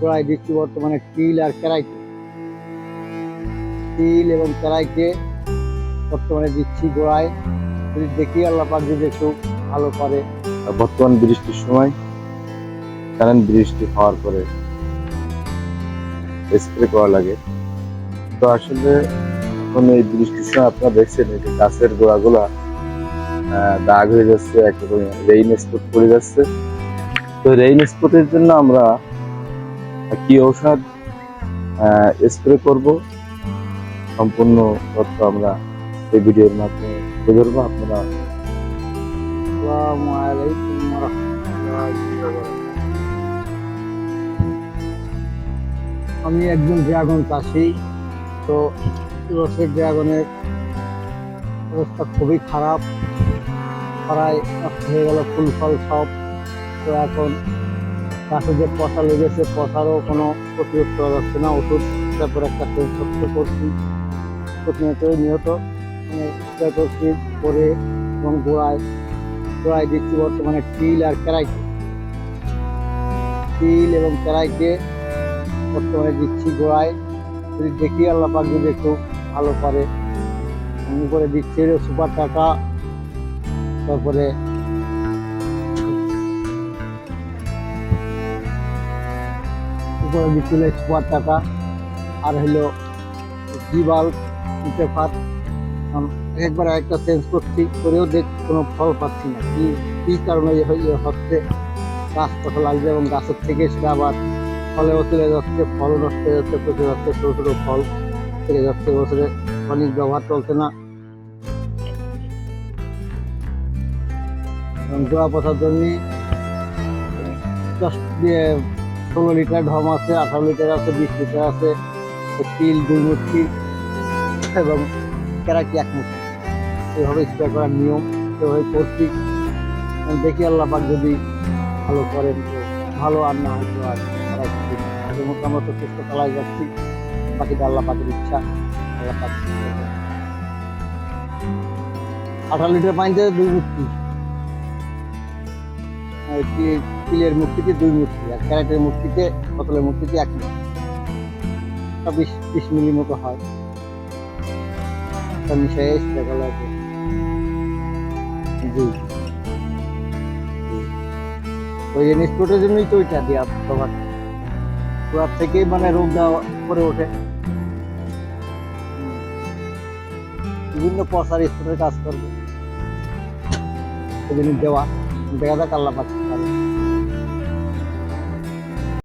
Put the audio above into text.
গোড়ায় দিচ্ছি বর্তমানে তিল আর কেরাইকে। তিল এবং কেরাইকে বর্তমানে দিচ্ছি গোড়ায়। যদি দেখি আল্লাহ পাক যদি একটু ভালো করে। বর্তমান বৃষ্টির সময় জানেন বৃষ্টি হওয়ার পরে স্প্রে করা লাগে। তো আসলে এখন এই বৃষ্টির সময় আপনারা দেখছেন এই গাছের গোড়াগুলা দাগ হয়ে যাচ্ছে একরকম রেইন স্পট পড়ে যাচ্ছে। তো রেইন স্পটের জন্য আমরা কি ঔষধ স্প্রে করব। সম্পূর্ণ তথ্য আমরা এই ভিডিওর মাধ্যমে তুলে ধরবো। আপনারা। আমি একজন ড্রাগন চাষি, তো রসের ড্রাগনের অবস্থা খুবই খারাপ। খরায় নষ্ট হয়ে গেল ফুল ফল সব। তো এখন গাছে যে পচা লেগেছে পচারও কোনো প্রতিরোধ করা যাচ্ছে না, ওষুধ, তারপর একটা স্প্রে করছি। প্রতিনিয়ত নিহত। স্প্রে করছি করে এবং গোড়ায় গোড়ায় দিচ্ছি বর্তমানে তিল আর কেরাইকে তিল এবং কেরাইকে বর্তমানে দিচ্ছি গোড়ায়। যদি দেখি আল্লাহ পাক যদি একটু ভালো পারে করে দিচ্ছি সুপার টাকা। তারপরে উপরে দিচ্ছিল সুপার টাকা। আর হলো জিবাল পেপার একবার একটা চেঞ্জ করছি, করেও দেখ কোনো ফল পাচ্ছি না। কি কি কারণে হচ্ছে? গাছ কত লাগছে এবং গাছের থেকে সেটা আবার ফলেও চলে যাচ্ছে ফল নষ্ট হয়ে যাচ্ছে, পচে যাচ্ছে, ছোটো ছোটো ফল চলে যাচ্ছে বছরে। অনেক ব্যবহার চলছে না। এবং পচার জন্য দশ দিয়ে ষোলো লিটার ঢম আছে, আঠারো লিটার আছে, বিশ লিটার আছে, তিল, দুই মুঠি এবং কেরাটি এক মুঠি। এইভাবে স্প্রে করার নিয়ম সেভাবে করছি। দেখি আল্লাহ পাক যদি ভালো করেন ভালো, আর না হয়তো আর। আগের মতো আমরা তো চেষ্টা চালাই যাচ্ছি। বাকিটা আল্লাহ পাকের ইচ্ছা, আল্লাহ পাক আঠারো লিটার পানিতে দুই মুঠি। তিলের মুক্তিতে দুই মুঠি আর ক্যারেটের মুক্তিতে বোতলের মুক্তিতে এক মুঠি তা বিশ মিলি মতো হয়। ওই ইনস্পোর্টের জন্যই তো ওইটা দেওয়া সবার। পুরার থেকেই মানে রোগটা করে ওঠে। বিভিন্ন পচার স্পোর্টের কাজ করবে। সেদিন দেওয়া। দেখা যাক আল্লাহ পাচ্ছে